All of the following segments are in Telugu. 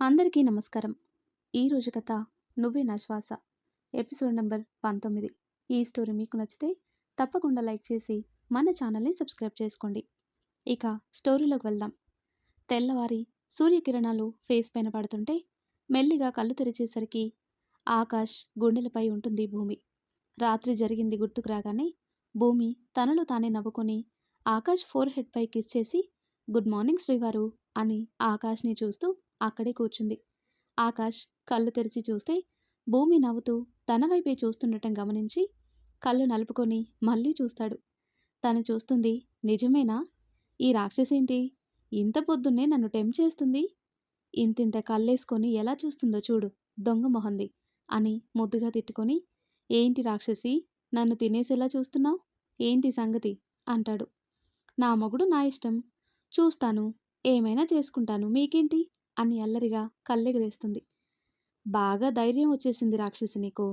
అందరికీ నమస్కారం. ఈరోజు కథ నువ్వే నా శ్వాస. ఎపిసోడ్ నెంబర్ పంతొమ్మిది. ఈ స్టోరీ మీకు నచ్చితే తప్పకుండా లైక్ చేసి మన ఛానల్ని సబ్స్క్రైబ్ చేసుకోండి. ఇక స్టోరీలోకి వెళ్దాం. తెల్లవారి సూర్యకిరణాలు ఫేస్ పైన పడుతుంటే మెల్లిగా కళ్ళు తెరిచేసరికి ఆకాష్ గుండెలపై ఉంటుంది భూమి. రాత్రి జరిగింది గుర్తుకు రాగానే భూమి తనలో తానే నవ్వుకొని ఆకాష్ ఫోర్ హెడ్ పై కిస్ చేసి గుడ్ మార్నింగ్ శ్రీవారు అని ఆకాష్ని చూస్తూ అక్కడే కూర్చుంది. ఆకాష్ కళ్ళు తెరిచి చూస్తే భూమి నవ్వుతూ తన వైపే చూస్తుండటం గమనించి కళ్ళు నలుపుకొని మళ్ళీ చూస్తాడు. తను చూస్తుంది నిజమేనా? ఈ రాక్షసేంటి? ఇంత పొద్దున్నే నన్ను టెం చేస్తుంది? ఇంతింత కళ్ళేసుకొని ఎలా చూస్తుందో చూడు దొంగ మొహంది అని ముద్దుగా తిట్టుకొని ఏంటి రాక్షసి? నన్ను తినేసేలా చూస్తున్నావు? ఏంటి సంగతి అంటాడు. నా మొగుడు నా ఇష్టం. చూస్తాను. ఏమైనా చేసుకుంటాను. మీకేంటి? అని అల్లరిగా కళ్ళెగరేస్తుంది. బాగా ధైర్యం వచ్చేసింది రాక్షసి నీకు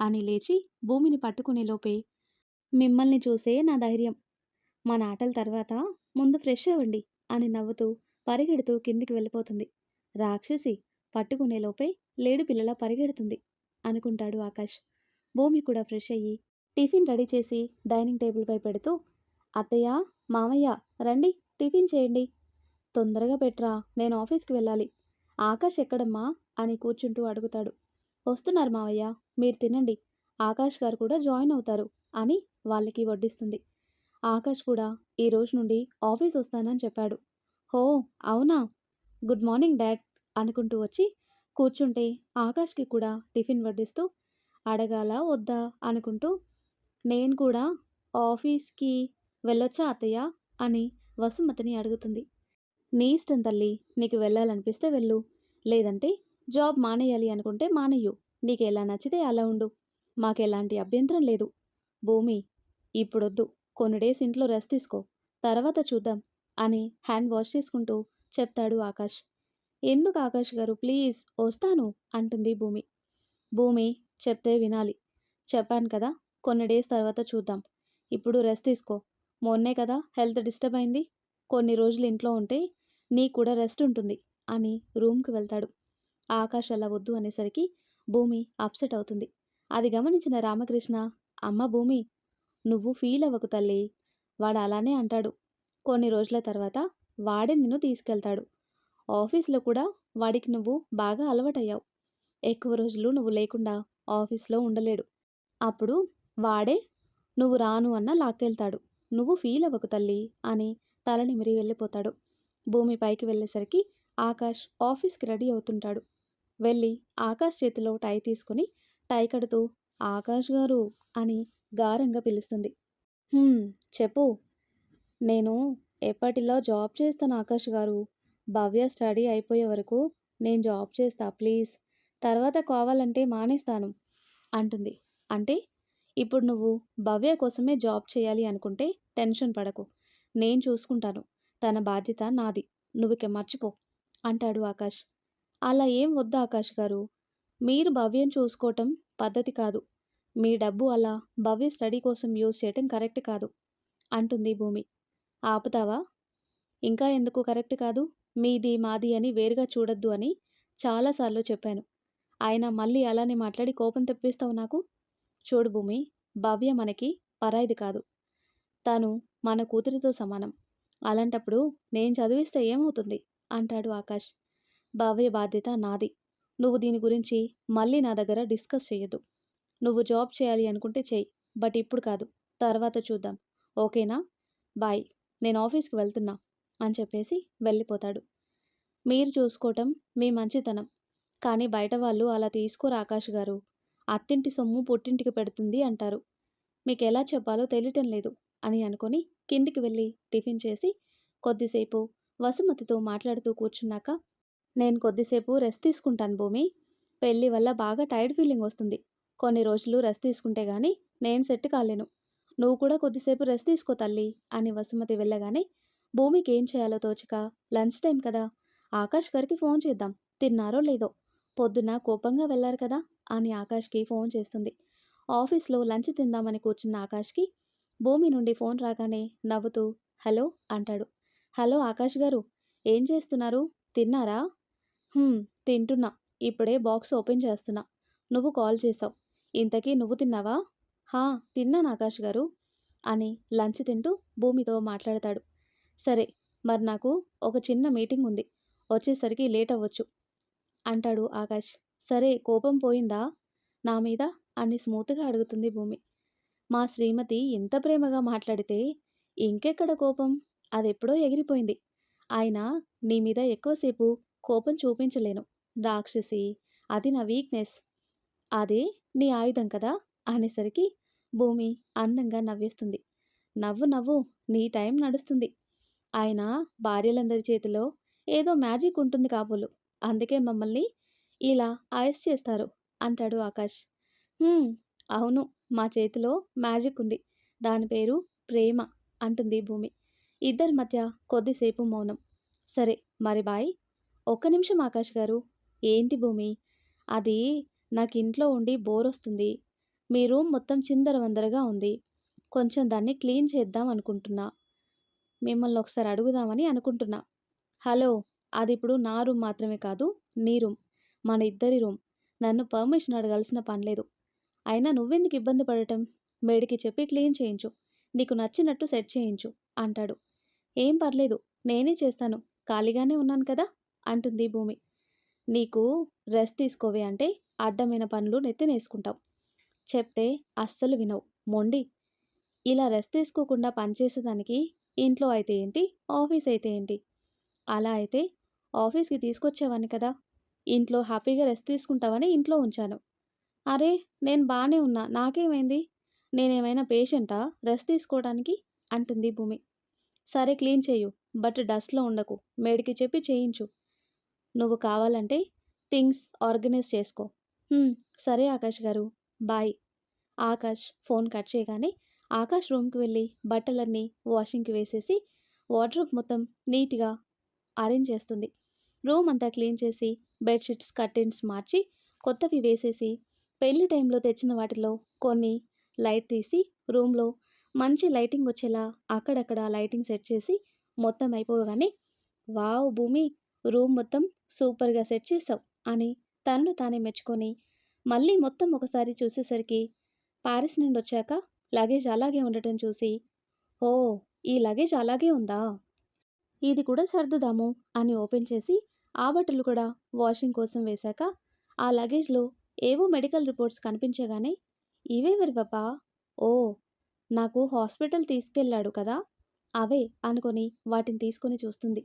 అని లేచి భూమిని పట్టుకునే లోపే మిమ్మల్ని చూసే నా ధైర్యం. మా నాటల తర్వాత ముందు ఫ్రెష్ అవ్వండి అని నవ్వుతూ పరిగెడుతూ కిందికి వెళ్ళిపోతుంది. రాక్షసి పట్టుకునే లోపే లేడు పిల్లల పరిగెడుతుంది అనుకుంటాడు ఆకాష్. భూమి కూడా ఫ్రెష్ అయ్యి టిఫిన్ రెడీ చేసి డైనింగ్ టేబుల్పై పెడుతూ అత్తయ్య మామయ్య రండి టిఫిన్ చేయండి తొందరగా పెట్రా నేను ఆఫీస్కి వెళ్ళాలి. ఆకాష్ ఎక్కడమ్మా? అని కూర్చుంటూ అడుగుతాడు. వస్తున్నారు మావయ్య మీరు తినండి. ఆకాష్ గారు కూడా జాయిన్ అవుతారు అని వాళ్ళకి వడ్డిస్తుంది. ఆకాష్ కూడా ఈ రోజు నుండి ఆఫీస్ వస్తానని చెప్పాడు. హో అవునా? గుడ్ మార్నింగ్ డాడ్ అనుకుంటూ వచ్చి కూర్చుంటే ఆకాష్కి కూడా టిఫిన్ వడ్డిస్తూ అడగాల వద్దా అనుకుంటూ నేను కూడా ఆఫీస్కి వెళ్ళొచ్చా అత్తయ్య? అని వసుమతిని అడుగుతుంది. నీ ఇష్టం తల్లి నీకు వెళ్ళాలనిపిస్తే వెళ్ళు. లేదంటే జాబ్ మానేయాలి అనుకుంటే మానేయు. నీకు ఎలా నచ్చితే అలా ఉండు. మాకెలాంటి అభ్యంతరం లేదు. భూమి ఇప్పుడొద్దు. కొన్ని డేస్ ఇంట్లో రెస్ట్ తీసుకో. తర్వాత చూద్దాం అని హ్యాండ్ వాష్ చేసుకుంటూ చెప్తాడు ఆకాష్. ఎందుకు ఆకాష్ గారు ప్లీజ్ వస్తాను అంటుంది భూమి. భూమి చెప్తే వినాలి. చెప్పాను కదా కొన్ని డేస్ తర్వాత చూద్దాం. ఇప్పుడు రెస్ట్ తీసుకో. మొన్నే కదా హెల్త్ డిస్టర్బ్ అయింది. కొన్ని రోజులు ఇంట్లో ఉంటే నీకు కూడా రెస్ట్ ఉంటుంది అని రూమ్కి వెళ్తాడు. ఆకాష్ అలా వద్దు అనేసరికి భూమి అప్సెట్ అవుతుంది. అది గమనించిన రామకృష్ణ అమ్మ భూమి నువ్వు ఫీల్ అవ్వకు తల్లి. వాడు అలానే అంటాడు. కొన్ని రోజుల తర్వాత వాడే నిన్ను తీసుకెళ్తాడు. ఆఫీస్లో కూడా వాడికి నువ్వు బాగా అలవాటయ్యావు. ఎక్కువ రోజులు నువ్వు లేకుండా ఆఫీస్లో ఉండలేడు. అప్పుడు వాడే నువ్వు రాను అన్న లాక్కెళ్తాడు. నువ్వు ఫీల్ అవ్వకు తల్లి అని తలనిమిరి వెళ్ళిపోతాడు భూమి పైకి వెళ్ళేసరికి ఆకాష్ ఆఫీస్కి రెడీ అవుతుంటాడు. వెళ్ళి ఆకాష్ చేతిలో టై తీసుకుని టై కడుతూ ఆకాష్ గారు అని గారంగా పిలుస్తుంది. చెప్పు. నేను ఎప్పటిలో జాబ్ చేస్తాను ఆకాష్ గారు. భవ్య స్టడీ అయిపోయే వరకు నేను జాబ్ చేస్తా ప్లీజ్. తర్వాత కావాలంటే మానేస్తాను అంటుంది. అంటే? ఇప్పుడు నువ్వు భవ్య కోసమే జాబ్ చేయాలి అనుకుంటే టెన్షన్ పడకు. నేను చూసుకుంటాను. తన బాధ్యత నాది. నువ్వుకే మర్చిపో అంటాడు ఆకాష్. అలా ఏం వద్దు ఆకాష్ గారు? మీరు భవ్యం చూసుకోవటం పద్ధతి కాదు. మీ డబ్బు అలా భవ్య స్టడీ కోసం యూజ్ చేయటం కరెక్ట్ కాదు అంటుంది భూమి. ఆపుతావా? ఇంకా ఎందుకు కరెక్ట్ కాదు? మీది మాది అని వేరుగా చూడొద్దు అని చాలాసార్లు చెప్పాను. ఆయన మళ్ళీ అలానే మాట్లాడి కోపం తెప్పిస్తావు నాకు? చూడు భూమి భవ్య మనకి పరాయిది కాదు. తను మన కూతురితో సమానం. అలాంటప్పుడు నేను చదివిస్తే ఏమవుతుంది? అంటాడు ఆకాష్. బావయ్య బాధ్యత నాది. నువ్వు దీని గురించి మళ్ళీ నా దగ్గర డిస్కస్ చేయొద్దు. నువ్వు జాబ్ చేయాలి అనుకుంటే చెయ్యి బట్ ఇప్పుడు కాదు. తర్వాత చూద్దాం. ఓకేనా? బాయ్. నేను ఆఫీస్కి వెళ్తున్నా అని చెప్పేసి వెళ్ళిపోతాడు. మీరు చూసుకోవటం మీ మంచితనం. కానీ బయట వాళ్ళు అలా తీసుకోరు ఆకాష్ గారు. అత్తింటి సొమ్ము పుట్టింటికి పెడుతుంది అంటారు. మీకు ఎలా చెప్పాలో తెలియటం లేదు. అని అనుకొని కిందికి వెళ్ళి టిఫిన్ చేసి కొద్దిసేపు వసుమతితో మాట్లాడుతూ కూర్చున్నాక నేను కొద్దిసేపు రెస్ట్ తీసుకుంటాను భూమి. పెళ్ళి వల్ల బాగా టైర్డ్ ఫీలింగ్ వస్తుంది. కొన్ని రోజులు రెస్ట్ తీసుకుంటే గానీ నేను సెట్ కాలేను. నువ్వు కూడా కొద్దిసేపు రెస్ట్ తీసుకో తల్లి అని వసుమతి వెళ్ళగానే భూమికి ఏం చేయాలో తోచక లంచ్ టైం కదా. ఆకాష్ గారికి ఫోన్ చేద్దాం. తిన్నారో లేదో. పొద్దున్న కోపంగా వెళ్ళారు కదా అని ఆకాష్కి ఫోన్ చేస్తుంది. ఆఫీస్లో లంచ్ తిందామని కూర్చున్న ఆకాష్కి భూమి నుండి ఫోన్ రాగానే నవ్వుతూ హలో అంటాడు. హలో ఆకాష్ గారు ఏం చేస్తున్నారు? తిన్నారా? తింటున్నా. ఇప్పుడే బాక్స్ ఓపెన్ చేస్తున్నా. నువ్వు కాల్ చేసావు ఇంతకీ నువ్వు తిన్నావా? హా తిన్నాను ఆకాష్ గారు అని లంచ్ తింటూ భూమితో మాట్లాడతాడు. సరే మరి నాకు ఒక చిన్న మీటింగ్ ఉంది. వచ్చేసరికి లేట్ అవ్వచ్చు అంటాడు ఆకాష్. సరే కోపం పోయిందా? నా మీద? అని స్మూత్గా అడుగుతుంది భూమి. మా శ్రీమతి ఇంత ప్రేమగా మాట్లాడితే ఇంకెక్కడ కోపం? అదెప్పుడో ఎగిరిపోయింది. ఆయన నీ మీద ఎక్కువసేపు కోపం చూపించలేను. రాక్షసి అది నా వీక్నెస్. అదే నీ ఆయుధం కదా? అనేసరికి భూమి అందంగా నవ్వేస్తుంది. నవ్వు నవ్వు నీ టైం నడుస్తుంది. ఆయన భార్యలందరి చేతిలో ఏదో మ్యాజిక్ ఉంటుంది కాబోలు. అందుకే మమ్మల్ని ఇలా ఆయస్ చేస్తారు అంటాడు ఆకాష్. అవును. మా చేతిలో మ్యాజిక్ ఉంది. దాని పేరు ప్రేమ అంటుంది భూమి. ఇద్దరి మధ్య కొద్దిసేపు మౌనం. సరే మరి బాయ్. ఒక్క నిమిషం ఆకాష్ గారు. ఏంటి భూమి? అది నాకు ఇంట్లో ఉండి బోర్ వస్తుంది మీ రూమ్ మొత్తం చిందరవందరగా ఉంది. కొంచెం దాన్ని క్లీన్ చేద్దాం అనుకుంటున్నా. మిమ్మల్ని ఒకసారి అడుగుదామని అనుకుంటున్నా. హలో అది ఇప్పుడు నా రూమ్ మాత్రమే కాదు నీ రూమ్. మన ఇద్దరి రూమ్. నన్ను పర్మిషన్ అడగాల్సిన పని లేదు. అయినా నువ్వెందుకు ఇబ్బంది పడటం? మేడికి చెప్పి క్లీన్ చేయించు. నీకు నచ్చినట్టు సెట్ చేయించు అంటాడు. ఏం పర్లేదు నేనే చేస్తాను. ఖాళీగానే ఉన్నాను కదా అంటుంది భూమి. నీకు రెస్ట్ తీసుకోవే అంటే అడ్డమైన పనులు నెత్తినేసుకుంటావు. చెప్తే అస్సలు వినవు. మొండి. ఇలా రెస్ట్ తీసుకోకుండా పనిచేసేదానికి ఇంట్లో అయితే ఏంటి? ఆఫీస్ అయితే ఏంటి? అలా అయితే ఆఫీస్కి తీసుకొచ్చేవాన్ని కదా. ఇంట్లో హ్యాపీగా రెస్ట్ తీసుకుంటావని ఇంట్లో ఉంచాను. అరే నేను బాగానే ఉన్నా. నాకేమైంది? నేనేమైనా పేషెంటా? రెస్ట్ తీసుకోవడానికి? అంటుంది భూమి. సరే క్లీన్ చేయు. బట్ డస్ట్లో ఉండకు. మేడికి చెప్పి చేయించు. నువ్వు కావాలంటే థింగ్స్ ఆర్గనైజ్ చేసుకో. సరే ఆకాష్ గారు. బాయ్. ఆకాష్ ఫోన్ కట్ చేయగానే ఆకాష్ రూమ్కి వెళ్ళి బట్టలన్నీ వాషింగ్కి వేసేసి వార్డ్రోబ్ మొత్తం నీట్గా అరేంజ్ చేస్తుంది. రూమ్ అంతా క్లీన్ చేసి బెడ్షీట్స్ కర్టెన్స్ మార్చి కొత్తవి వేసేసి పెళ్ళి టైంలో తెచ్చిన వాటిలో కొన్ని లైట్ తీసి రూమ్లో మంచి లైటింగ్ వచ్చేలా అక్కడక్కడ లైటింగ్ సెట్ చేసి మొత్తం అయిపోగానే వావ్ భూమి రూమ్ మొత్తం సూపర్గా సెట్ చేసావు అని తనను తానే మెచ్చుకొని మళ్ళీ మొత్తం ఒకసారి చూసేసరికి ప్యారిస్ నుండి వచ్చాక లగేజ్ అలాగే ఉండటం చూసి ఓ ఈ లగేజ్ అలాగే ఉందా? ఇది కూడా సర్దుదాము అని ఓపెన్ చేసి ఆ బట్టలు కూడా వాషింగ్ కోసం వేశాక ఆ లగేజ్లో ఏవో మెడికల్ రిపోర్ట్స్ కనిపించగానే ఇవేవరి పాపా ఓ నాకు హాస్పిటల్ తీసుకెళ్ళాడు కదా అవే అనుకొని వాటిని తీసుకొని చూస్తుంది.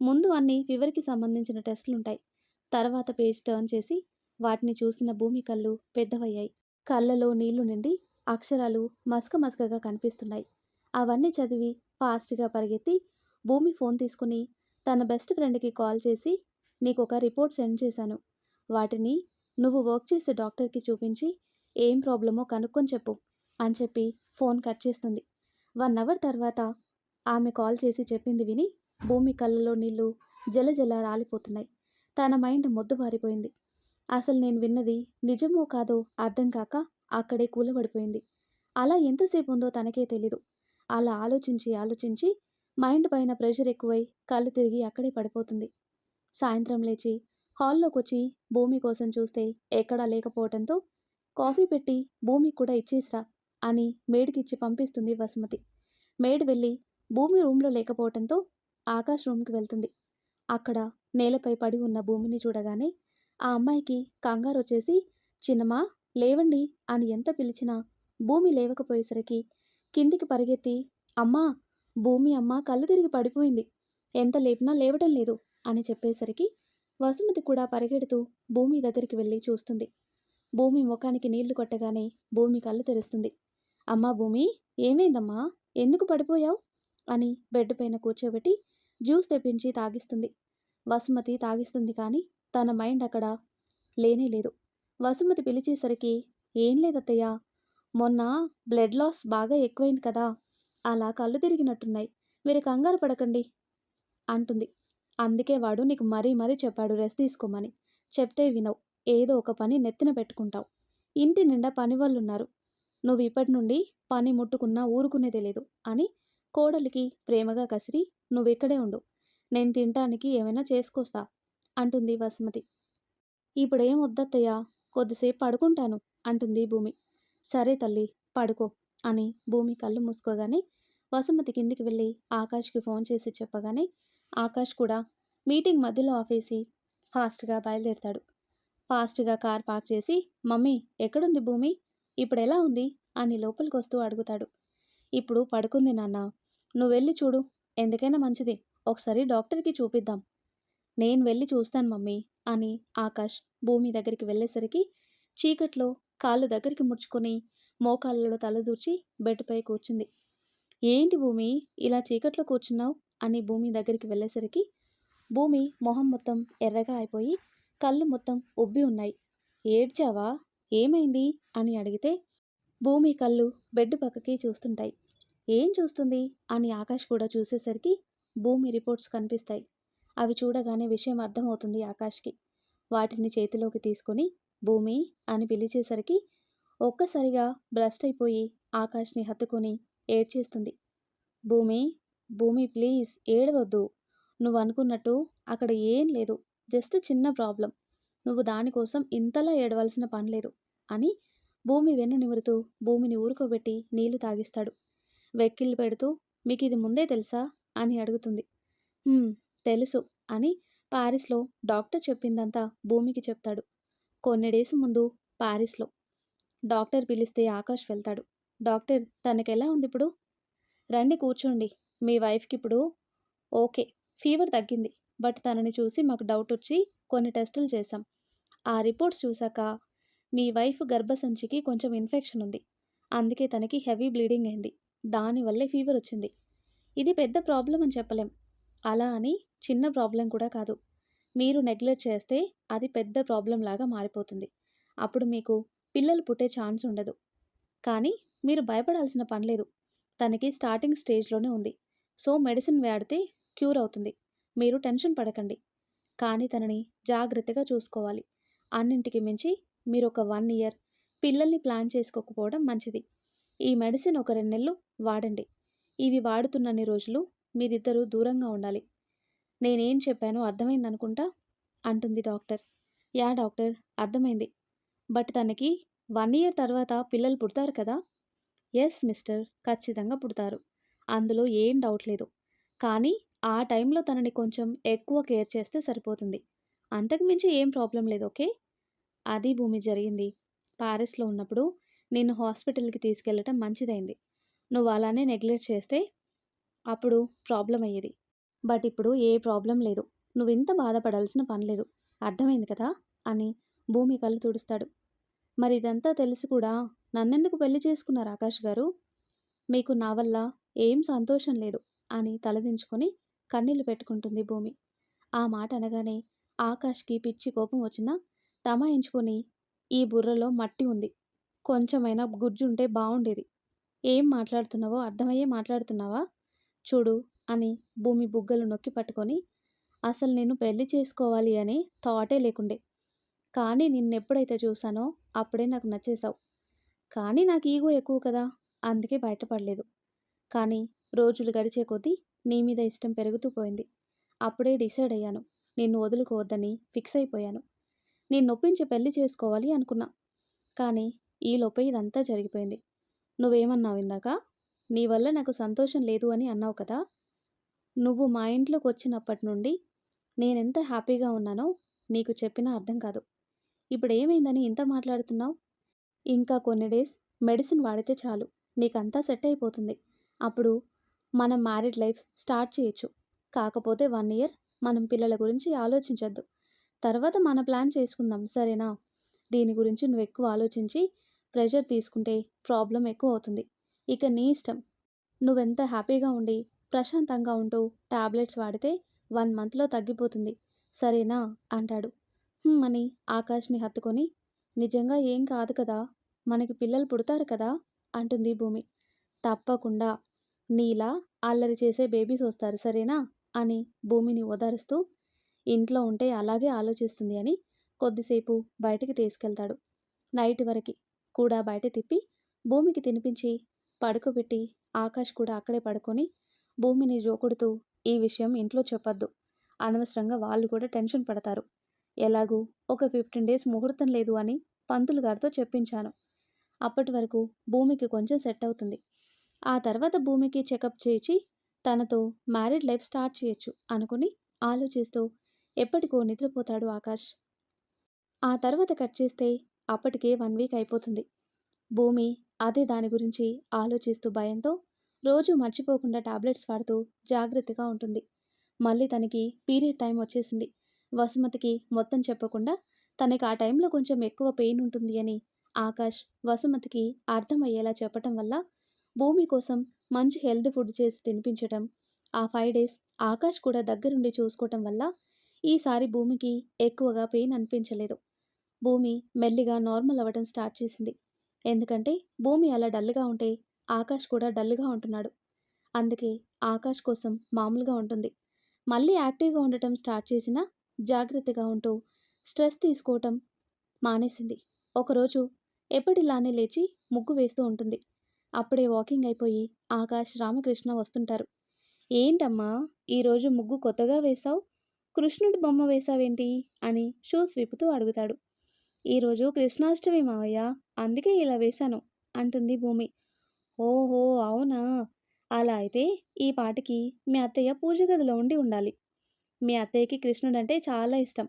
ముందు అన్ని ఫీవర్కి సంబంధించిన టెస్టులు ఉంటాయి తర్వాత పేజ్ టర్న్ చేసి వాటిని చూసిన భూమి కళ్ళు పెద్దవయ్యాయి. కళ్ళలో నీళ్ళు నిండి అక్షరాలు మసక మసకగా కనిపిస్తున్నాయి. అవన్నీ చదివి ఫాస్ట్గా పరిగెత్తి భూమి ఫోన్ తీసుకుని తన బెస్ట్ ఫ్రెండ్కి కాల్ చేసి నీకు ఒక రిపోర్ట్ సెండ్ చేశాను. వాటిని నువ్వు వర్క్ చేసే డాక్టర్కి చూపించి ఏం ప్రాబ్లమో కనుక్కొని చెప్పు అని చెప్పి ఫోన్ కట్ చేస్తుంది. వన్ అవర్ తర్వాత ఆమె కాల్ చేసి చెప్పింది విని భూమి కళ్ళలో నీళ్ళు జలజల రాలిపోతున్నాయి. తన మైండ్ మొద్దుబారిపోయింది. అసలు నేను విన్నది నిజమో కాదో అర్థం కాక అక్కడే కూలబడిపోయింది. అలా ఎంతసేపు ఉందో తనకే తెలీదు. అలా ఆలోచించి ఆలోచించి మైండ్ పైన ప్రెషర్ ఎక్కువై కళ్ళు తిరిగి అక్కడే పడిపోతుంది. సాయంత్రం లేచి హాల్లోకి వచ్చి భూమి కోసం చూస్తే ఎక్కడా లేకపోవటంతో కాఫీ పెట్టి భూమికి కూడా ఇచ్చేసిరా అని మేడికిచ్చి పంపిస్తుంది వసుమతి. మేడ్ వెళ్ళి భూమి రూమ్లో లేకపోవటంతో ఆకాష్ రూమ్కి వెళ్తుంది. అక్కడ నేలపై పడి ఉన్న భూమిని చూడగానే ఆ అమ్మాయికి కంగారు వచ్చేసి చిన్నమా లేవండి అని ఎంత పిలిచినా భూమి లేవకపోయేసరికి కిందికి పరిగెత్తి అమ్మా భూమి అమ్మ కళ్ళు తిరిగి పడిపోయింది. ఎంత లేపినా లేవటం లేదు అని చెప్పేసరికి వసుమతి కూడా పరిగెడుతూ భూమి దగ్గరికి వెళ్ళి చూస్తుంది. భూమి ముఖానికి నీళ్ళు కొట్టగానే భూమి కళ్ళు తెరుస్తుంది. అమ్మా భూమి ఏమైందమ్మా? ఎందుకు పడిపోయావు? అని బెడ్ పైన కూర్చోబెట్టి జ్యూస్ తెప్పించి తాగిస్తుంది. వసుమతి తాగిస్తుంది కానీ తన మైండ్ అక్కడ లేనే లేదు. వసుమతి పిలిచేసరికి ఏం లేదత్తయ్య మొన్న బ్లడ్ లాస్ బాగా ఎక్కువైంది కదా అలా కళ్ళు తిరిగినట్టున్నాయి. మీరు కంగారు పడకండి అంటుంది. అందుకే వాడు నీకు మరీ మరీ చెప్పాడు రెస్ట్ తీసుకోమని. చెప్తే వినవు. ఏదో ఒక పని నెత్తిన పెట్టుకుంటావు. ఇంటి నిండా పని వాళ్ళు ఉన్నారు నువ్వు ఇప్పటి నుండి పని ముట్టుకున్నా ఊరుకునేదే లేదు అని కోడలికి ప్రేమగా కసిరి నువ్వెక్కడే ఉండు. నేను తినటానికి ఏమైనా చేసుకొస్తా అంటుంది వసుమతి. ఇప్పుడేం వద్దత్తయ్యా? కొద్దిసేపు పడుకుంటాను అంటుంది భూమి. సరే తల్లి పడుకో అని భూమి కళ్ళు మూసుకోగానే వసుమతి కిందికి వెళ్ళి ఆకాష్కి ఫోన్ చేసి చెప్పగానే ఆకాష్ కూడా మీటింగ్ మధ్యలో ఆఫేసి ఫాస్ట్గా బయలుదేరుతాడు. ఫాస్ట్గా కార్ పార్క్ చేసి మమ్మీ ఎక్కడుంది భూమి? ఇప్పుడు ఎలా ఉంది? అని లోపలికి వస్తూ అడుగుతాడు. ఇప్పుడు పడుకుంది నాన్న. నువ్వు వెళ్ళి చూడు. ఎందుకైనా మంచిది. ఒకసారి డాక్టర్కి చూపిద్దాం. నేను వెళ్ళి చూస్తాను మమ్మీ అని ఆకాష్ భూమి దగ్గరికి వెళ్ళేసరికి చీకట్లో కాళ్ళు దగ్గరికి ముడుచుకొని మోకాళ్ళలో తలదూర్చి బెడ్పై కూర్చుంది. ఏంటి భూమి? ఇలా చీకట్లో కూర్చున్నావు? అని భూమి దగ్గరికి వెళ్ళేసరికి భూమి మొహం మొత్తం ఎర్రగా అయిపోయి కళ్ళు మొత్తం ఉబ్బి ఉన్నాయి. ఏడ్చావా? ఏమైంది? అని అడిగితే భూమి కళ్ళు బెడ్ పక్కకి చూస్తుంటాయి. ఏం చూస్తుంది? అని ఆకాష్ కూడా చూసేసరికి భూమి రిపోర్ట్స్ కనిపిస్తాయి. అవి చూడగానే విషయం అర్థమవుతుంది ఆకాష్కి. వాటిని చేతిలోకి తీసుకొని భూమి అని పిలిచేసరికి ఒక్కసారిగా బ్రస్ట్ అయిపోయి ఆకాష్ని హత్తుకొని ఏడ్చేస్తుంది. భూమి భూమి ప్లీజ్ ఏడవద్దు. నువ్వు అనుకున్నట్టు అక్కడ ఏం లేదు. జస్ట్ చిన్న ప్రాబ్లం. నువ్వు దానికోసం ఇంతలా ఏడవలసిన పని లేదు అని భూమి వెన్ను నిమురుతూ భూమిని ఊరుకోబెట్టి నీళ్ళు తాగిస్తాడు. వెక్కిళ్ళు పెడుతూ మీకు ఇది ముందే తెలుసా? అని అడుగుతుంది. తెలుసు అని పారిస్లో డాక్టర్ చెప్పిందంతా భూమికి చెప్తాడు. కొన్ని డేస్ ముందు పారిస్లో డాక్టర్ పిలిస్తే ఆకాష్ వెళ్తాడు. డాక్టర్ తనకెలా ఉంది ఇప్పుడు రండి కూర్చోండి. మీ వైఫ్కి ఇప్పుడు ఓకే ఫీవర్ తగ్గింది. బట్ తనని చూసి మాకు డౌట్ వచ్చి కొన్ని టెస్టులు చేశాం. ఆ రిపోర్ట్స్ చూశాక మీ వైఫ్ గర్భసంచికి కొంచెం ఇన్ఫెక్షన్ ఉంది. అందుకే తనకి హెవీ బ్లీడింగ్ అయింది. దానివల్లే ఫీవర్ వచ్చింది. ఇది పెద్ద ప్రాబ్లం అని చెప్పలేం. అలా అని చిన్న ప్రాబ్లం కూడా కాదు. మీరు నెగ్లెక్ట్ చేస్తే అది పెద్ద ప్రాబ్లం లాగా మారిపోతుంది. అప్పుడు మీకు పిల్లలు పుట్టే ఛాన్స్ ఉండదు. కానీ మీరు భయపడాల్సిన పని లేదు. తనకి స్టార్టింగ్ స్టేజ్లోనే ఉంది. సో మెడిసిన్ వాడితే క్యూర్ అవుతుంది. మీరు టెన్షన్ పడకండి. కానీ తనని జాగ్రత్తగా చూసుకోవాలి. అన్నింటికి మించి మీరు ఒక వన్ ఇయర్ పిల్లల్ని ప్లాన్ చేసుకోకపోవడం మంచిది. ఈ మెడిసిన్ ఒక రెండు నెలలు వాడండి. ఇవి వాడుతున్నన్ని రోజులు మీరిద్దరూ దూరంగా ఉండాలి. నేనేం చెప్పానో అర్థమైందనుకుంటా? అంటుంది డాక్టర్. యా డాక్టర్ అర్థమైంది. బట్ తనకి వన్ ఇయర్ తర్వాత పిల్లలు పుడతారు కదా? Yes mister. ఖచ్చితంగా పుడతారు. అందులో ఏం డౌట్ లేదు. కానీ ఆ టైంలో తనని కొంచెం ఎక్కువ కేర్ చేస్తే సరిపోతుంది. అంతకుమించి ఏం ప్రాబ్లం లేదు ఓకే? అది భూమి జరిగింది. ప్యారిస్లో ఉన్నప్పుడు నిన్ను హాస్పిటల్కి తీసుకెళ్ళటం మంచిదైంది. నువ్వు అలానే నెగ్లెక్ట్ చేస్తే అప్పుడు ప్రాబ్లం అయ్యేది. బట్ ఇప్పుడు ఏ ప్రాబ్లం లేదు. నువ్వు ఇంత బాధపడాల్సిన పని లేదు. అర్థమైంది కదా? అని భూమి కళ్ళు తుడుస్తాడు. మరి ఇదంతా తెలిసి కూడా నన్నెందుకు పెళ్ళి చేసుకున్నారు ఆకాష్ గారు? మీకు నా వల్ల ఏం సంతోషం లేదు అని తలదించుకొని కన్నీళ్ళు పెట్టుకుంటుంది భూమి. ఆ మాట అనగానే ఆకాష్కి పిచ్చి కోపం వచ్చినా తమాయించుకొని ఈ బుర్రలో మట్టి ఉంది. కొంచెమైనా గుజ్జుంటే బాగుండేది ఏం మాట్లాడుతున్నావో అర్థమయ్యే మాట్లాడుతున్నావా? చూడు అని భూమి బుగ్గలు నొక్కి పట్టుకొని అసలు నేను పెళ్ళి చేసుకోవాలి అనే థాటే లేకుండే. కానీ నిన్నెప్పుడైతే చూసానో అప్పుడే నాకు నచ్చేసావు కానీ నాకు ఈగో ఎక్కువ కదా అందుకే బయటపడలేదు. కానీ రోజులు గడిచే కొద్దీ నీ మీద ఇష్టం పెరుగుతూ పోయింది. అప్పుడే డిసైడ్ అయ్యాను. నిన్ను వదులుకోవద్దని ఫిక్స్ అయిపోయాను. నేను నొప్పించి పెళ్ళి చేసుకోవాలి అనుకున్నా. కానీ ఈలోపే ఇదంతా జరిగిపోయింది. నువ్వేమన్నావు ఇందాక? నీ వల్ల నాకు సంతోషం లేదు అని అన్నావు కదా? నువ్వు మా ఇంట్లోకి వచ్చినప్పటి నుండి నేనెంత హ్యాపీగా ఉన్నానో నీకు చెప్పినా అర్థం కాదు. ఇప్పుడు ఏమైందని ఇంత మాట్లాడుతున్నావు? ఇంకా కొన్ని డేస్ మెడిసిన్ వాడితే చాలు. నీకంతా సెట్ అయిపోతుంది. అప్పుడు మనం మ్యారీడ్ లైఫ్ స్టార్ట్ చేయొచ్చు. కాకపోతే వన్ ఇయర్ మనం పిల్లల గురించి ఆలోచించద్దు. తర్వాత మన ప్లాన్ చేసుకుందాం సరేనా? దీని గురించి నువ్వు ఎక్కువ ఆలోచించి ప్రెషర్ తీసుకుంటే ప్రాబ్లం ఎక్కువ అవుతుంది. ఇక నీ ఇష్టం. నువ్వెంత హ్యాపీగా ఉండి ప్రశాంతంగా ఉంటూ టాబ్లెట్స్ వాడితే వన్ మంత్లో తగ్గిపోతుంది. సరేనా? అంటాడు. అని ఆకాష్ని హత్తుకొని. నిజంగా ఏం కాదు కదా? మనకి పిల్లలు పుడతారు కదా? అంటుంది భూమి. తప్పకుండా. నీలా అల్లరి చేసే బేబీస్ వస్తారు సరేనా? అని భూమిని ఓదారుస్తూ ఇంట్లో ఉంటే అలాగే ఆలోచిస్తుంది అని కొద్దిసేపు బయటికి తీసుకెళ్తాడు. నైట్ వరకు కూడా బయట తిప్పి భూమికి తినిపించి పడుకోబెట్టి ఆకాష్ కూడా అక్కడే పడుకొని భూమిని జోకొడుతూ ఈ విషయం ఇంట్లో చెప్పొద్దు. అనవసరంగా వాళ్ళు కూడా టెన్షన్ పడతారు. ఎలాగూ ఒక ఫిఫ్టీన్ డేస్ ముహూర్తం లేదు అని పంతులు గారితో చెప్పించాను. అప్పటి వరకు భూమికి కొంచెం సెట్ అవుతుంది. ఆ తర్వాత భూమికి చెకప్ చేయించి తనతో మ్యారీడ్ లైఫ్ స్టార్ట్ చేయొచ్చు అనుకుని ఆలోచిస్తూ ఎప్పటికో నిద్రపోతాడు ఆకాష్. ఆ తర్వాత కట్ చేస్తే అప్పటికే వన్ వీక్ అయిపోతుంది. భూమి అదే దాని గురించి ఆలోచిస్తూ భయంతో రోజు మర్చిపోకుండా టాబ్లెట్స్ వాడుతూ జాగ్రత్తగా ఉంటుంది. మళ్ళీ తనకి పీరియడ్ టైం వచ్చేసింది. వసుమతికి మొత్తం చెప్పకుండా తనకి ఆ టైంలో కొంచెం ఎక్కువ పెయిన్ ఉంటుంది అని ఆకాష్ వసుమతికి అర్థమయ్యేలా చెప్పటం వల్ల భూమి కోసం మంచి హెల్త్ ఫుడ్ చేసి తినిపించటం ఆ ఫైవ్ డేస్ ఆకాష్ కూడా దగ్గరుండి చూసుకోవటం వల్ల ఈసారి భూమికి ఎక్కువగా పెయిన్ అనిపించలేదు. భూమి మెల్లిగా నార్మల్ అవ్వడం స్టార్ట్ చేసింది. ఎందుకంటే భూమి అలా డల్గా ఉంటే ఆకాష్ కూడా డల్గా ఉంటున్నాడు. అందుకే ఆకాష్ కోసం మామూలుగా ఉంటుంది. మళ్ళీ యాక్టివ్గా ఉండటం స్టార్ట్ చేసినా జాగ్రత్తగా ఉంటూ స్ట్రెస్ తీసుకోవటం మానేసింది. ఒకరోజు ఎప్పటిలానే లేచి ముగ్గు వేస్తూ ఉంటుంది. అప్పుడే వాకింగ్ అయిపోయి ఆకాష్ రామకృష్ణ వస్తుంటారు. ఏంటమ్మా ఈరోజు ముగ్గు కొత్తగా వేశావు? కృష్ణుడి బొమ్మ వేశావేంటి? అని షూస్ విప్పుతూ అడుగుతాడు. ఈరోజు కృష్ణాష్టమి మావయ్య అందుకే ఇలా వేశాను అంటుంది భూమి. ఓహో అవునా? అలా అయితే ఈ పాటికి మీ అత్తయ్య పూజ గదిలో ఉండి ఉండాలి. మీ అత్తయ్యకి కృష్ణుడు అంటే చాలా ఇష్టం.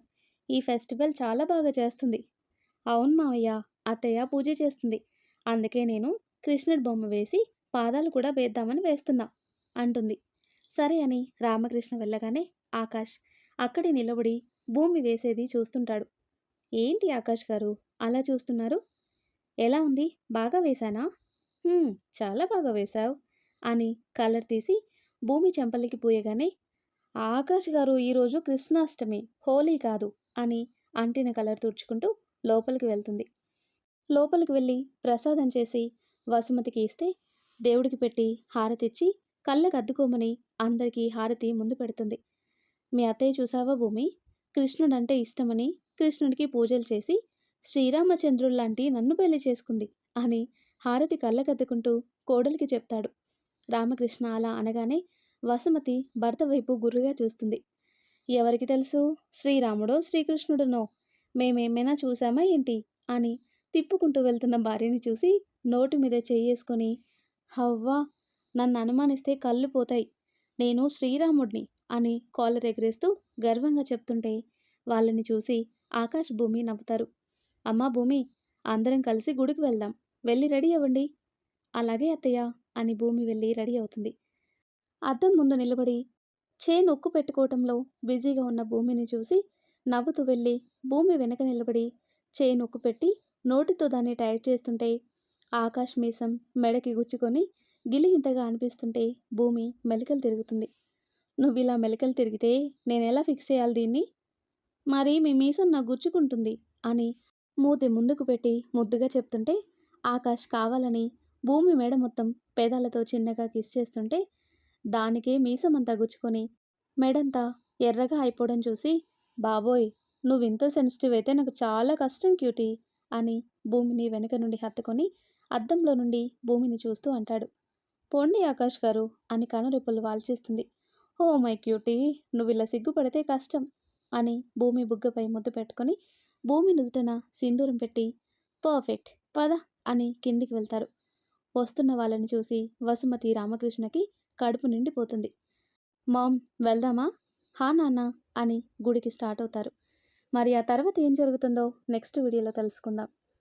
ఈ ఫెస్టివల్ చాలా బాగా చేస్తుంది. అవును మావయ్య అత్తయ్య పూజ చేస్తుంది. అందుకే నేను కృష్ణుడి బొమ్మ వేసి పాదాలు కూడా వేద్దామని వేస్తున్నా అంటుంది. సరే అని రామకృష్ణ వెళ్ళగానే ఆకాష్ అక్కడే నిలబడి భూమి వేసేది చూస్తుంటాడు. ఏంటి ఆకాష్ గారు అలా చూస్తున్నారు? ఎలా ఉంది? బాగా వేశానా? చాలా బాగా వేశావు అని కలర్ తీసి భూమి చెంపలికి పోయగానే ఆకాష్ గారు ఈరోజు కృష్ణాష్టమి హోలీ కాదు అని అంటిన కలర్ తుడుచుకుంటూ లోపలికి వెళ్తుంది. లోపలికి వెళ్ళి ప్రసాదం చేసి వసుమతికి ఇస్తే దేవుడికి పెట్టి హారతిచ్చి కళ్ళకు అద్దుకోమని అందరికీ హారతి ముందు పెడుతుంది. మీ అత్తయ్య చూసావా భూమి? కృష్ణుడంటే ఇష్టమని కృష్ణుడికి పూజలు చేసి శ్రీరామచంద్రుల్లాంటి నన్ను పెళ్ళి చేసుకుంది అని హారతి కళ్ళకద్దుకుంటూ కోడలికి చెప్తాడు. రామకృష్ణ అలా అనగానే వసుమతి భర్త వైపు గుర్రుగా చూస్తుంది. ఎవరికి తెలుసు? శ్రీరాముడో శ్రీకృష్ణుడునో? మేమేమైనా చూసామా ఏంటి? అని తిప్పుకుంటూ వెళ్తున్న భార్యని చూసి నోటి మీద చేయేసుకొని హవ్వా నన్ను అనుమానిస్తే కళ్ళు పోతాయి. నేను శ్రీరాముడిని అని కాలర్ ఎగరేస్తూ గర్వంగా చెప్తుంటే వాళ్ళని చూసి ఆకాష్ భూమి నవ్వుతారు. అమ్మా భూమి అందరం కలిసి గుడికి వెళ్దాం. వెళ్ళి రెడీ అవ్వండి. అలాగే అత్తయ్య అని భూమి వెళ్ళి రెడీ అవుతుంది. అద్దం ముందు నిలబడి చే నొక్కు పెట్టుకోవటంలో బిజీగా ఉన్న భూమిని చూసి నవ్వుతూ వెళ్ళి భూమి వెనక నిలబడి చే నొక్కు పెట్టి నోటితో దాన్ని టైప్ చేస్తుంటే ఆకాష్ మీసం మెడకి గుచ్చుకొని గిలిగింతగా అనిపిస్తుంటే భూమి మెలికలు తిరుగుతుంది. నువ్వు ఇలా మెలికలు తిరిగితే నేను ఎలా ఫిక్స్ చేయాలి దీన్ని? మరి మీ మీసం నాకు గుచ్చుకుంటుంది అని మూతి ముందుకు పెట్టి ముద్దుగా చెప్తుంటే ఆకాష్ కావాలని భూమి మెడ మొత్తం పేదాలతో చిన్నగా కిస్ చేస్తుంటే దానికే మీసం అంతా గుచ్చుకొని మెడంతా ఎర్రగా అయిపోవడం చూసి బాబోయ్ నువ్వు ఇంత సెన్సిటివ్ అయితే నాకు చాలా కష్టం క్యూటీ అని భూమిని వెనక నుండి హత్తుకొని అద్దంలో నుండి భూమిని చూస్తూ అంటాడు. పోండి ఆకాష్ గారు అని కనురెప్పలు వాల్చేస్తుంది. ఓ మై క్యూటీ నువ్వు ఇలా సిగ్గుపడితే కష్టం అని భూమి బుగ్గపై ముద్దు పెట్టుకొని భూమి నుదుటన సింధూరం పెట్టి పర్ఫెక్ట్ పద అని కిందికి వెళ్తారు. వస్తున్న వాళ్ళని చూసి వసుమతి రామకృష్ణకి కడుపు నిండిపోతుంది. మామ్ వెళ్దామా? హా నాన్న అని గుడికి స్టార్ట్ అవుతారు. మరి ఆ తర్వాత ఏం జరుగుతుందో నెక్స్ట్ వీడియోలో తెలుసుకుందాం.